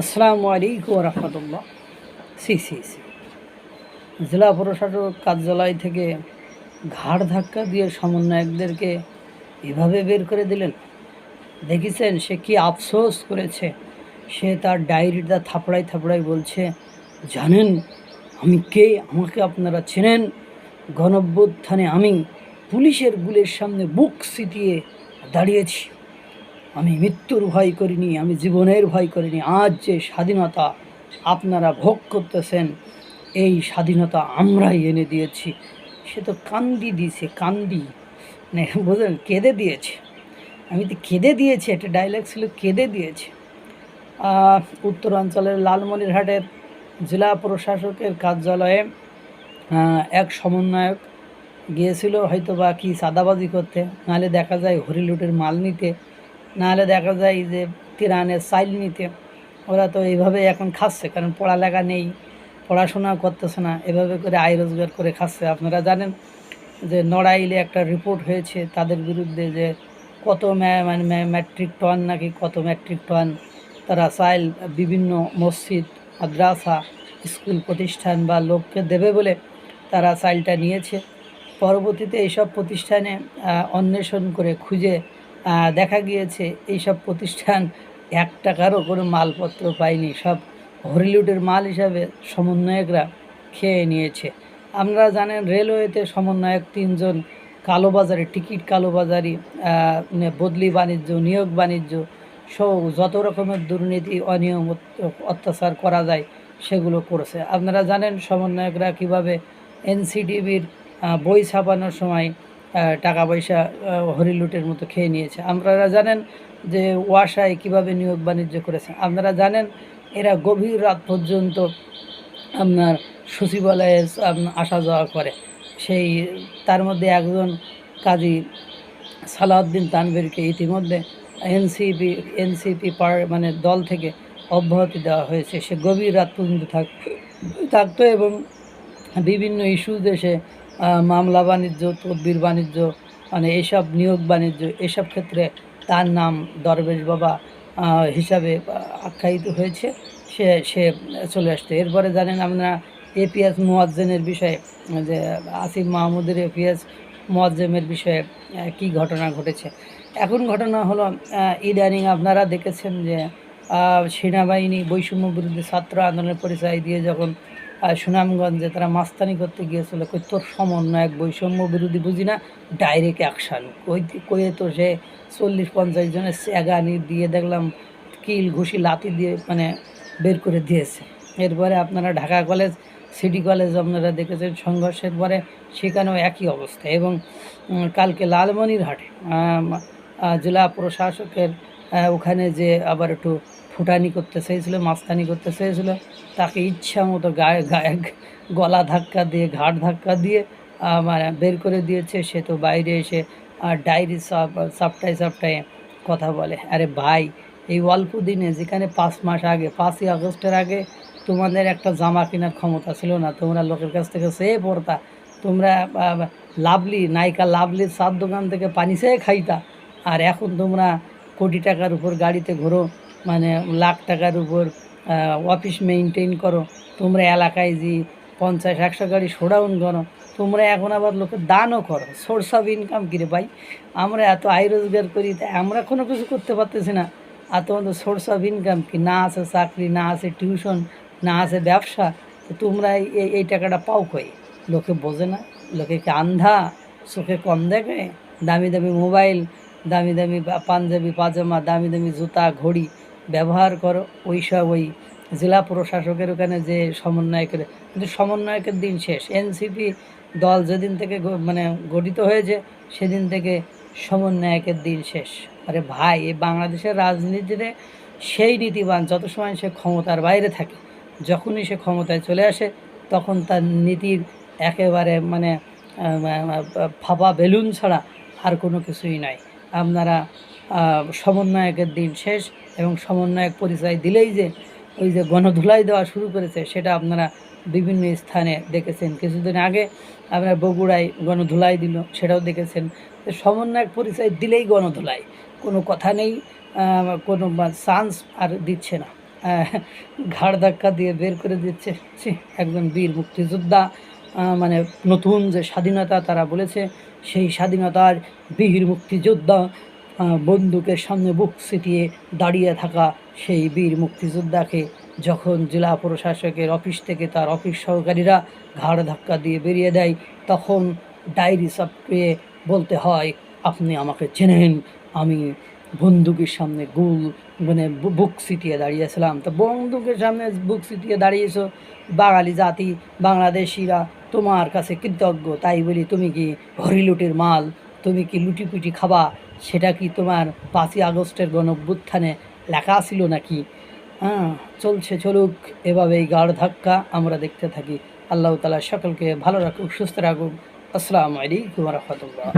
আসসালামু আলাইকুম রহমতুল্লাহ। C C C. জেলা প্রশাসক কার্যালয় থেকে ঘাড় ধাক্কা দিয়ে সমন্বয়কদেরকে এভাবে বের করে দিলেন। দেখেছেন, সে কি আফসোস করেছে? সে তার ডায়েরিটা থাপড়াই থাপড়াই বলছে, জানেন, আমি কে? আমাকে আপনারা চেনেন? গণভ্যুত্থানে আমি পুলিশের গুলের সামনে বুক সিটিয়ে দাঁড়িয়েছি। আমি মৃত্যুর ভয় করিনি, আমি জীবনের ভয় করিনি। আজ যে স্বাধীনতা আপনারা ভোগ করতেছেন, এই স্বাধীনতা আমরাই এনে দিয়েছি। সে তো কান্দি দিয়েছে, কান্দি। মানে বোঝেন কেঁদে দিয়েছে। আমি তো কেঁদে দিয়েছি, একটা ডায়লগ ছিল, কেঁদে দিয়েছে। উত্তরাঞ্চলের লালমনিরহাটের জেলা প্রশাসকের কার্যালয়ে এক সমন্বয়ক গিয়েছিল হয়তো বা কি সাদাবাজি করতে, নাহলে দেখা যায় হরিলুটের মাল নিতে। নাহলে দেখা যায় যে তিরানের সাইল নিতে। ওরা তো এইভাবে এখন খাচ্ছে, কারণ পড়ালেখা নেই পড়াশোনা করতেছে না, এভাবে করে আয় রোজগার করে খাচ্ছে। আপনারা জানেন যে নড়াইলে একটা রিপোর্ট হয়েছে তাদের বিরুদ্ধে যে কত মানে ম্যা- ম্যাট্রিক টন নাকি কত ম্যাট্রিক টন তারা চাইল বিভিন্ন মসজিদ, মাদ্রাসা, স্কুল প্রতিষ্ঠান বা লোককে দেবে বলে তারা চাইলটা নিয়েছে। পরবর্তীতে এইসব প্রতিষ্ঠানে অন্বেষণ করে খুঁজে দেখা গিয়েছে এইসব প্রতিষ্ঠান এক টাকারও কোনো মালপত্র পায়নি। সব হরিলুটের মাল হিসাবে সমন্বয়করা খেয়ে নিয়েছে। আপনারা জানেন, রেলওয়েতে সমন্বয়ক তিনজন, কালোবাজারি টিকিট কালোবাজারি বদলি বাণিজ্য, নিয়োগ বাণিজ্য সহ যত রকমের দুর্নীতি, অনিয়ম, অত্যাচার করা যায়, সেগুলো করেছে। আপনারা জানেন, সমন্বয়করা কীভাবে এনসিডিবির বই ছাপানোর সময় টাকা পয়সা হরিলুটের মতো খেয়ে নিয়েছে। আপনারা জানেন যে ওয়াসায় কীভাবে নিয়োগ বাণিজ্য করেছে আপনারা জানেন এরা গভীর রাত পর্যন্ত আপনার সচিবালয়ে আসা যাওয়া করে। সেই, তার মধ্যে একজন কাজী সালাউদ্দিন তানভীরকে ইতিমধ্যে এনসিপি এনসিপি পার মানে দল থেকে অব্যাহতি দেওয়া হয়েছে। সে গভীর রাত পর্যন্ত থাক, থাকতো এবং বিভিন্ন ইস্যু দেশে মামলা বাণিজ্য, তদবির বাণিজ্য মানে এইসব নিয়োগ বাণিজ্য, এসব ক্ষেত্রে তার নাম দরবেশ বাবা হিসাবে আখ্যায়িত হয়েছে। সে সে চলে আসছে। এরপরে জানেন আপনারা এপিএস মোয়াজ্জেনের বিষয়ে, যে আসিফ মাহমুদের এপিএস মোয়াজ্জেমের বিষয়ে কী ঘটনা ঘটেছে। এখন ঘটনা হলো ইদানিং আপনারা দেখেছেন যে সেনাবাহিনী বৈষম্য বিরুদ্ধে ছাত্র আন্দোলনের পরিচয় দিয়ে যখন সুনামগঞ্জে তারা মাস্তানি করতে গিয়েছিল, কই তোর সমন্বয়ক বৈষম্য বিরোধী বুঝি না? ডাইরেক্ট অ্যাকশান কই কয়ে তো সে চল্লিশ পঞ্চাশ জনের স্যাগানি দিয়ে দেখলাম কিল ঘুষি লাতি দিয়ে মানে বের করে দিয়েছে। এরপরে আপনারা ঢাকা কলেজ, সিটি কলেজ আপনারা দেখেছেন সংঘর্ষের পরে সেখানেও একই অবস্থা এবং কালকে লালমনিরহাটে জেলা প্রশাসকের ওখানে যে আবার একটু ফুটানি করতে চেয়েছিল, মাস্তানি করতে চেয়েছিল। তাকে ইচ্ছা মতো গায়ে গায়ে, গলা ধাক্কা দিয়ে ঘাট ধাক্কা দিয়ে মানে বের করে দিয়েছে। সে তো বাইরে এসে ডায়েরি সাপটায় সাপটায় কথা বলে। আরে ভাই, এই অল্প দিনে যেখানে পাঁচ মাস আগে, পাঁচই আগস্টের আগে তোমাদের একটা জামা কেনার ক্ষমতা ছিল না, তোমরা লোকের কাছ থেকে সে পড়তা, তোমরা লাভলি, নায়িকা লাভলির সাত দোকান থেকে পানি চেয়ে খাইতা, আর এখন তোমরা কোটি টাকার উপর গাড়িতে ঘোরো মানে লাখ টাকার উপর অফিস মেনটেন করো। তোমরা এলাকায় যে পঞ্চাশ, একশো গাড়ি শোডাউন করো, তোমরা এখন আবার লোকে দানও করো। সোর্স অফ ইনকাম কিরে ভাই? আমরা এত আয় রোজগার করি তাই আমরা কোনো কিছু করতে পারতেছি না। আর তোমাদের সোর্স অফ ইনকাম কি? না আছে চাকরি, না আছে টিউশন না আছে ব্যবসা তোমরা এই এই টাকাটা পাও কই? লোকে বোঝে না, লোকে কি আন্ধা? চোখে কম দেখে? দামি দামি মোবাইল, দামি দামি পাঞ্জাবি, পাজামা, দামি দামি জুতা, ঘড়ি ব্যবহার করো, ওই সব ওই জেলা প্রশাসকের ওখানে যে সমন্বয়কের কিন্তু সমন্বয়কের দিন শেষ। এনসিপি দল যেদিন থেকে মানে গঠিত হয়েছে, সেদিন থেকে সমন্বয়কের দিন শেষ। আরে ভাই এই বাংলাদেশের রাজনীতিতে সেই নীতিবান, যত সময় সে ক্ষমতার বাইরে থাকে, যখনই সে ক্ষমতায় চলে আসে, তখন তার নীতির একেবারে মানে ফাঁপা বেলুন ছাড়া আর কোনো কিছুই নাই। আপনারা সমন্বয়কের দিন শেষ। এবং সমন্বয়ক পরিচয় দিলেই যে ওই যে গণধুলাই দেওয়া শুরু করেছে, সেটা আপনারা বিভিন্ন স্থানে দেখেছেন। কিছুদিন আগে আপনার বগুড়ায় গণধুলাই দিল, সেটাও দেখেছেন। সমন্বয়ক পরিচয় দিলেই গণধুলাই, কোনো কথা নেই কোনো চান্স আর দিচ্ছে না। ঘাড় ধাক্কা দিয়ে বের করে দিচ্ছে একজন বীর মুক্তিযোদ্ধা মানে নতুন যে স্বাধীনতা তারা বলেছে, সেই স্বাধীনতার বীর মুক্তিযোদ্ধা বন্দুকের সামনে বুক ছিটিয়ে দাঁড়িয়ে থাকা সেই বীর মুক্তিযোদ্ধাকে যখন জেলা প্রশাসকের অফিস থেকে তার অফিস সহকারীরা ঘাড় ধাক্কা দিয়ে বেরিয়ে দেয়, তখন ডায়েরি সাপড়ে বলতে হয়, আপনি আমাকে চেনেন, আমি বন্দুকের সামনে গুল মানে বুক সিটিয়ে দাঁড়িয়েছিলাম। তো বন্দুকের সামনে বুক সিটিয়ে দাঁড়িয়েছ? বাঙালি জাতি, বাংলাদেশিরা তোমার কাছে কৃতজ্ঞ, তাই বলি তুমি কি হরিলুটির মাল? তুমি কি লুটিপুটি খাবা? সেটা কি তোমার পাঁচই আগস্টের গণভ্যুত্থানে লেখা ছিল নাকি? হ্যাঁ চলছে চলুক, এভাবেই গাড় ধাক্কা আমরা দেখতে থাকি। আল্লাহ তালা সকলকে ভালো রাখুক, সুস্থ রাখুক। আসসালামু আলাইকুম রহমতুল্লাহ।